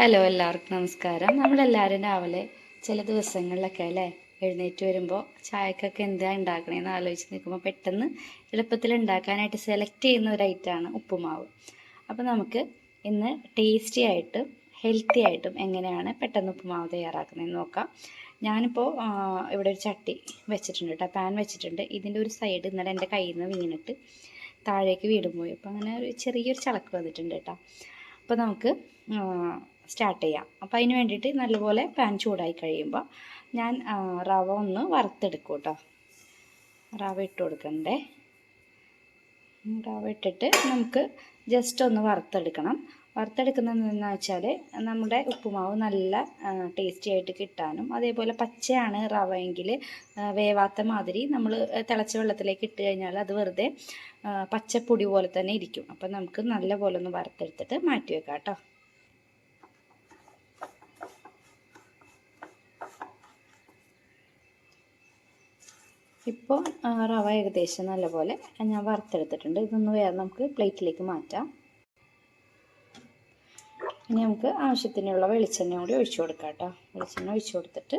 Hello എല്ലാവർക്കും നമസ്കാരം. നമ്മളെല്ലാവരും രാവിലെ ചില ദിവസങ്ങളിലൊക്കെ അല്ലേ എഴുന്നേറ്റ് വരുമ്പോൾ ചായക്കൊക്കെ എന്താ ഉണ്ടാക്കണേന്ന് ആലോചിച്ച് നിൽക്കുമ്പോൾ പെട്ടെന്ന് എളുപ്പത്തിൽ ഉണ്ടാക്കാനായിട്ട് സെലക്ട് ചെയ്യുന്ന ഒരു ഐറ്റമാണ് ഉപ്പുമാവ്. അപ്പോൾ നമുക്ക് ഇന്ന് ടേസ്റ്റി ആയിട്ടും ഹെൽത്തി ആയിട്ടും എങ്ങനെയാണ് പെട്ടെന്ന് ഉപ്പുമാവ് തയ്യാറാക്കുന്നതെന്ന് നോക്കാം. ഞാനിപ്പോൾ ഇവിടെ ഒരു ചട്ടി വെച്ചിട്ടുണ്ട് കേട്ടോ പാൻ വെച്ചിട്ടുണ്ട്. ഇതിന്റെ ഒരു സൈഡ് ഇന്നലെ എന്റെ കയ്യിൽ നിന്ന് വീണിട്ട് താഴേക്ക് വീടും പോയി. അപ്പോൾ അങ്ങനെ ഒരു ചെറിയൊരു ചളക്ക് വന്നിട്ടുണ്ട് കേട്ടോ അപ്പോൾ നമുക്ക് സ്റ്റാർട്ട് ചെയ്യാം. അപ്പോൾ അതിന് വേണ്ടിയിട്ട് നല്ലപോലെ പാൻ ചൂടായി കഴിയുമ്പോൾ ഞാൻ റവ ഒന്ന് വറുത്തെടുക്കും കേട്ടോ റവ ഇട്ട് കൊടുക്കണ്ടേ? റവ ഇട്ടിട്ട് നമുക്ക് ജസ്റ്റ് ഒന്ന് വറുത്തെടുക്കണം. വറുത്തെടുക്കുന്നതെന്ന് വെച്ചാൽ നമ്മുടെ ഉപ്പുമാവ് നല്ല ടേസ്റ്റി ആയിട്ട് കിട്ടാനും അതേപോലെ പച്ചയാണ് റവ എങ്കിൽ വേവാത്ത മാതിരി നമ്മൾ തിളച്ച വെള്ളത്തിലേക്ക് ഇട്ട് കഴിഞ്ഞാൽ അത് വെറുതെ പച്ചപ്പൊടി പോലെ തന്നെ ഇരിക്കും. അപ്പം നമുക്ക് നല്ല പോലെ ഒന്ന് വറുത്തെടുത്തിട്ട് മാറ്റി വെക്കാം കേട്ടോ ഇപ്പോൾ റവ ഏകദേശം നല്ലപോലെ ഞാൻ വറുത്തെടുത്തിട്ടുണ്ട്. ഇതൊന്ന് വേറെ നമുക്ക് പ്ലേറ്റിലേക്ക് മാറ്റാം. ഇനി നമുക്ക് ആവശ്യത്തിനുള്ള വെളിച്ചെണ്ണ കൂടി ഒഴിച്ചു കൊടുക്കാം കേട്ടോ. വെളിച്ചെണ്ണ ഒഴിച്ചു കൊടുത്തിട്ട്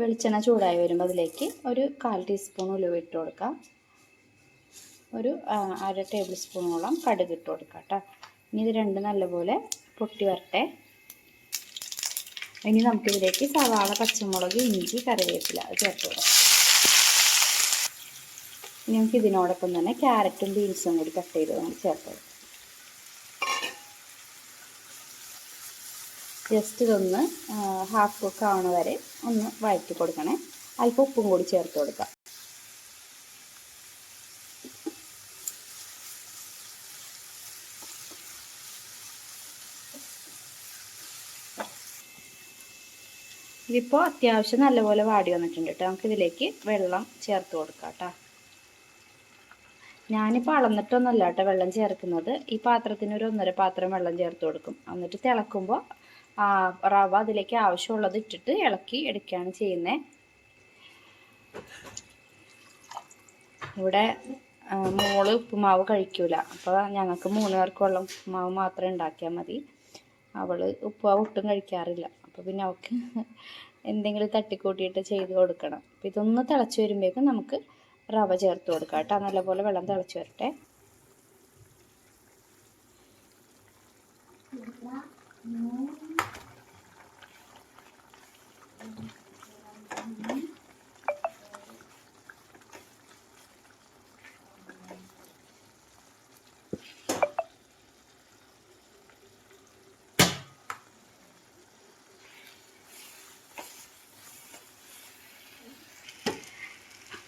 വെളിച്ചെണ്ണ ചൂടായി വരുമ്പോൾ അതിലേക്ക് ഒരു കാൽ ടീസ്പൂൺ ഉലുവ ഇട്ട് കൊടുക്കാം. ഒരു അര ടേബിൾ സ്പൂണോളം കടുക് ഇട്ട് കൊടുക്കാം കേട്ടോ. ഇനി ഇത് രണ്ട് നല്ലപോലെ പൊട്ടി വരട്ടെ. ഇനി നമുക്കിതിലേക്ക് സവാള പച്ചമുളക് ഇഞ്ചി കറിവേപ്പില ചേർത്ത് കൊടുക്കാം. നമുക്ക് ഇതിനോടൊപ്പം തന്നെ ക്യാരറ്റും ബീൻസും കൂടി കട്ട് ചെയ്ത് നമുക്ക് ചേർത്ത് ജസ്റ്റ് ഇതൊന്ന് ഹാഫ് കുക്ക് ആവണ വരെ ഒന്ന് വഴറ്റി കൊടുക്കണേ. അല്പം ഉപ്പും കൂടി ചേർത്ത് കൊടുക്കാം. ഇതിപ്പോൾ അത്യാവശ്യം നല്ലപോലെ വാടി വന്നിട്ടുണ്ട് കേട്ടോ നമുക്കിതിലേക്ക് വെള്ളം ചേർത്ത് കൊടുക്കാം കേട്ടോ ഞാനിപ്പോൾ അളന്നിട്ടൊന്നുമല്ല കേട്ടോ വെള്ളം ചേർക്കുന്നത്. ഈ പാത്രത്തിന് ഒരു ഒന്നര പാത്രം വെള്ളം ചേർത്ത് കൊടുക്കും. എന്നിട്ട് തിളക്കുമ്പോൾ ആ റവ അതിലേക്ക് ആവശ്യമുള്ളത് ഇട്ടിട്ട് ഇളക്കി എടുക്കുകയാണ് ചെയ്യുന്നത് ഇവിടെ മോൾ ഉപ്പുമാവ് കഴിക്കൂല. അപ്പോൾ ഞങ്ങൾക്ക് മൂന്ന് പേർക്കുള്ള ഉപ്പുമാവ് മാത്രമേ ഉണ്ടാക്കിയാൽ മതി. അവൾ ഉപ്പുമാവ് ഒട്ടും കഴിക്കാറില്ല. അപ്പോൾ പിന്നെ അവൾക്ക് എന്തെങ്കിലും തട്ടിക്കൂട്ടിയിട്ട് ചെയ്ത് കൊടുക്കണം. അപ്പോൾ ഇതൊന്ന് തിളച്ച് വരുമ്പോഴേക്കും നമുക്ക് റവ ചേർത്ത് കൊടുക്കാം കേട്ടോ. നല്ലപോലെ വെള്ളം തിളച്ച് വരട്ടെ.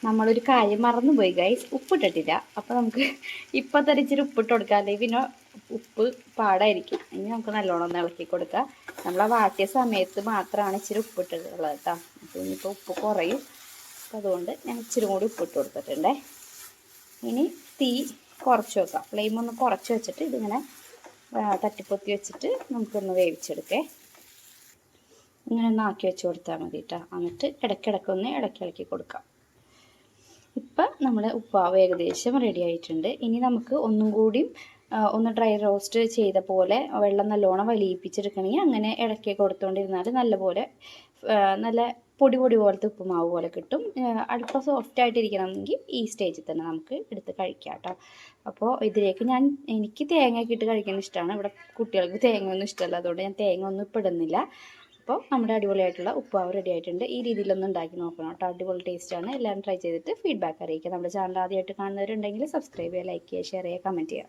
നമ്മളൊരു കാര്യം മറന്നുപോയി ഗൈസ് ഉപ്പിട്ടിട്ടില്ല. അപ്പോൾ നമുക്ക് ഇപ്പം തന്നെ ഉപ്പിട്ട് കൊടുക്കാം. അല്ലെങ്കിൽ പിന്നെ ഉപ്പ് പാടായിരിക്കും. ഇനി നമുക്ക് നല്ലോണം ഒന്ന് ഇളക്കി കൊടുക്കാം. നമ്മൾ ആ വാട്ടിയ സമയത്ത് മാത്രമാണ് ഇച്ചിരി ഉപ്പിട്ടിട്ടുള്ളത് കേട്ടോ. അപ്പോൾ ഇനിയിപ്പോൾ ഉപ്പ് കുറയും. അപ്പോൾ അതുകൊണ്ട് ഞാൻ ഇച്ചിരി കൂടി ഉപ്പിട്ട് കൊടുത്തിട്ടുണ്ടേ. ഇനി തീ കുറച്ച് വെക്കാം. ഫ്ലെയിം ഒന്ന് കുറച്ച് വെച്ചിട്ട് ഇതിങ്ങനെ തട്ടിപ്പൊത്തി വെച്ചിട്ട് നമുക്കൊന്ന് വേവിച്ചെടുക്കേ. ഇങ്ങനെ ഒന്ന് ആക്കി വെച്ച് കൊടുത്താൽ മതി കേട്ടോ. എന്നിട്ട് ഇടയ്ക്കിടയ്ക്ക് ഒന്ന് ഇടയ്ക്ക് ഇളക്കി കൊടുക്കാം. ഇപ്പം നമ്മുടെ ഉപ്പാവ് ഏകദേശം റെഡി ആയിട്ടുണ്ട്. ഇനി നമുക്ക് ഒന്നും കൂടി ഒന്ന് ഡ്രൈ റോസ്റ്റ് ചെയ്ത പോലെ വെള്ളം നല്ലോണം വലിയിപ്പിച്ചെടുക്കണമെങ്കിൽ അങ്ങനെ ഇടയ്ക്ക് കൊടുത്തുകൊണ്ടിരുന്നാൽ നല്ലപോലെ നല്ല പൊടി പൊടി പോലത്തെ ഉപ്പുമാവ് പോലെ കിട്ടും. അടുപ്പ സോഫ്റ്റ് ആയിട്ടിരിക്കണമെങ്കിൽ ഈ സ്റ്റേജിൽ തന്നെ നമുക്ക് എടുത്ത് കഴിക്കാം കേട്ടോ. അപ്പോൾ ഇതിലേക്ക് ഞാൻ എനിക്ക് തേങ്ങയൊക്കെ ഇട്ട് കഴിക്കാൻ ഇഷ്ടമാണ് ഇവിടെ കുട്ടികൾക്ക് തേങ്ങ ഒന്നും ഇഷ്ടമല്ല. അതുകൊണ്ട് ഞാൻ തേങ്ങ ഒന്നും ഇപ്പിടുന്നില്ല അപ്പോൾ നമ്മുടെ അടിപൊളിയായിട്ടുള്ള ഉപ്പാവ് റെഡി ആയിട്ടുണ്ട്. ഈ രീതിയിലൊന്നും ഉണ്ടാക്കി നോക്കണം കേട്ടോ. അടിപൊളി ടേസ്റ്റാണ് എല്ലാവരും ട്രൈ ചെയ്തിട്ട് ഫീഡ്ബാക്ക് അറിയിക്കുക. നമ്മുടെ ചാനൽ ആദ്യമായിട്ട് കാണുന്നവരുണ്ടെങ്കിൽ സബ്സ്ക്രൈബ് ചെയ്യുക ലൈക്ക് ചെയ്യുക ഷെയർ ചെയ്യുക കമന്റ് ചെയ്യുക.